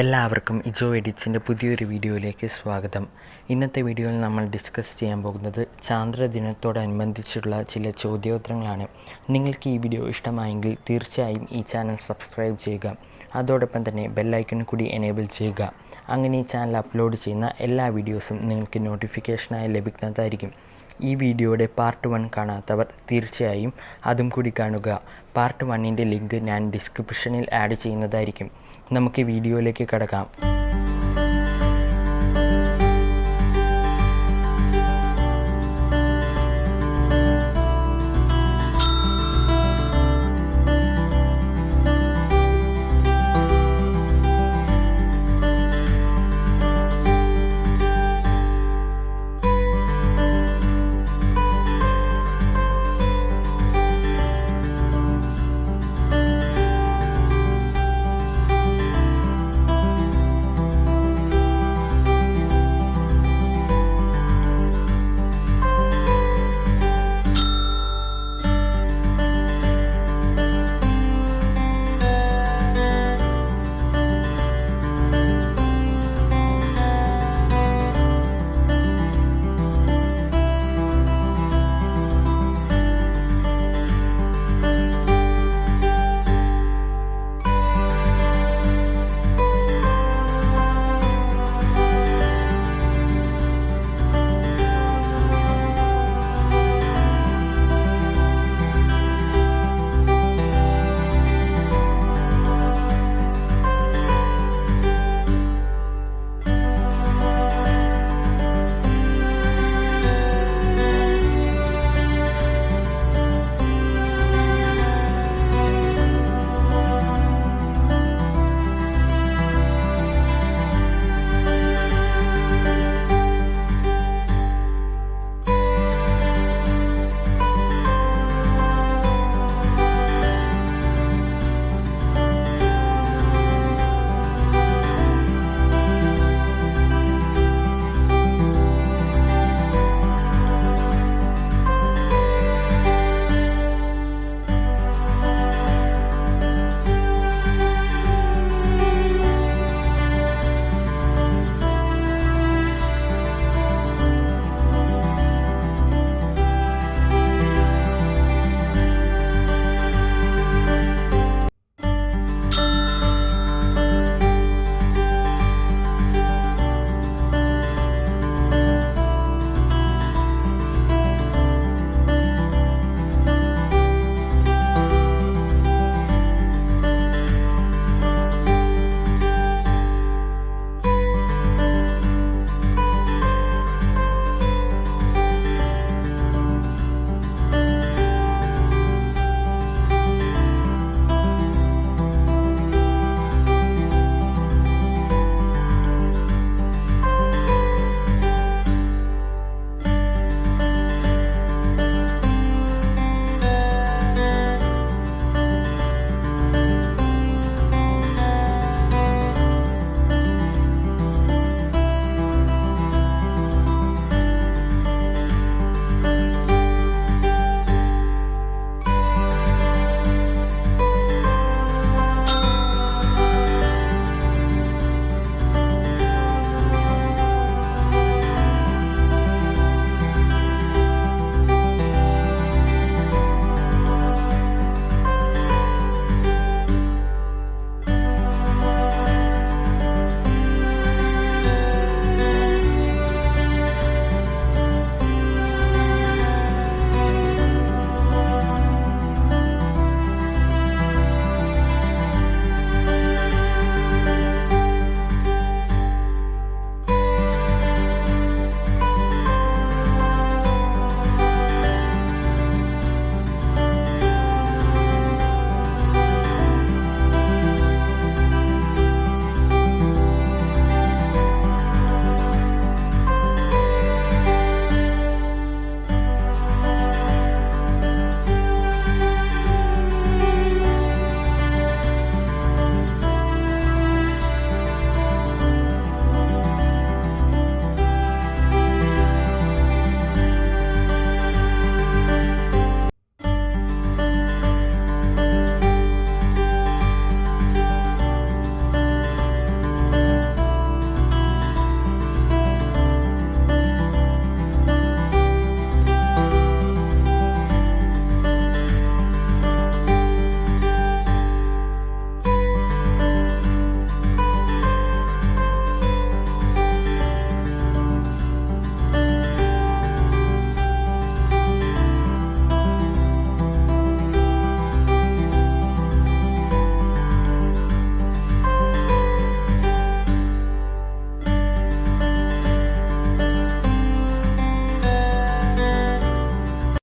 എല്ലാവർക്കും ഇജോ എഡിറ്റ്സിന്റെ പുതിയൊരു വീഡിയോയിലേക്ക് സ്വാഗതം. ഇന്നത്തെ വീഡിയോയിൽ നമ്മൾ ഡിസ്കസ് ചെയ്യാൻ പോകുന്നത് ചാന്ദ്രദിനത്തോടനുബന്ധിച്ചുള്ള ചില ചോദ്യോത്തരങ്ങളാണ്. നിങ്ങൾക്ക് ഈ വീഡിയോ ഇഷ്ടമായെങ്കിൽ തീർച്ചയായും ഈ ചാനൽ സബ്സ്ക്രൈബ് ചെയ്യുക. അതോടൊപ്പം തന്നെ ബെല്ലൈക്കൺ കൂടി എനേബിൾ ചെയ്യുക. അങ്ങനെ ഈ ചാനൽ അപ്ലോഡ് ചെയ്യുന്ന എല്ലാ വീഡിയോസും നിങ്ങൾക്ക് നോട്ടിഫിക്കേഷനായി ലഭിക്കുന്നതായിരിക്കും. ഈ വീഡിയോയുടെ പാർട്ട് വൺ കാണാത്തവർ തീർച്ചയായും അതും കൂടി കാണുക. പാർട്ട് വണ്ണിന്റെ ലിങ്ക് ഞാൻ ഡിസ്ക്രിപ്ഷനിൽ ആഡ് ചെയ്യുന്നതായിരിക്കും. നമുക്ക് വീഡിയോയിലേക്ക് കടക്കാം.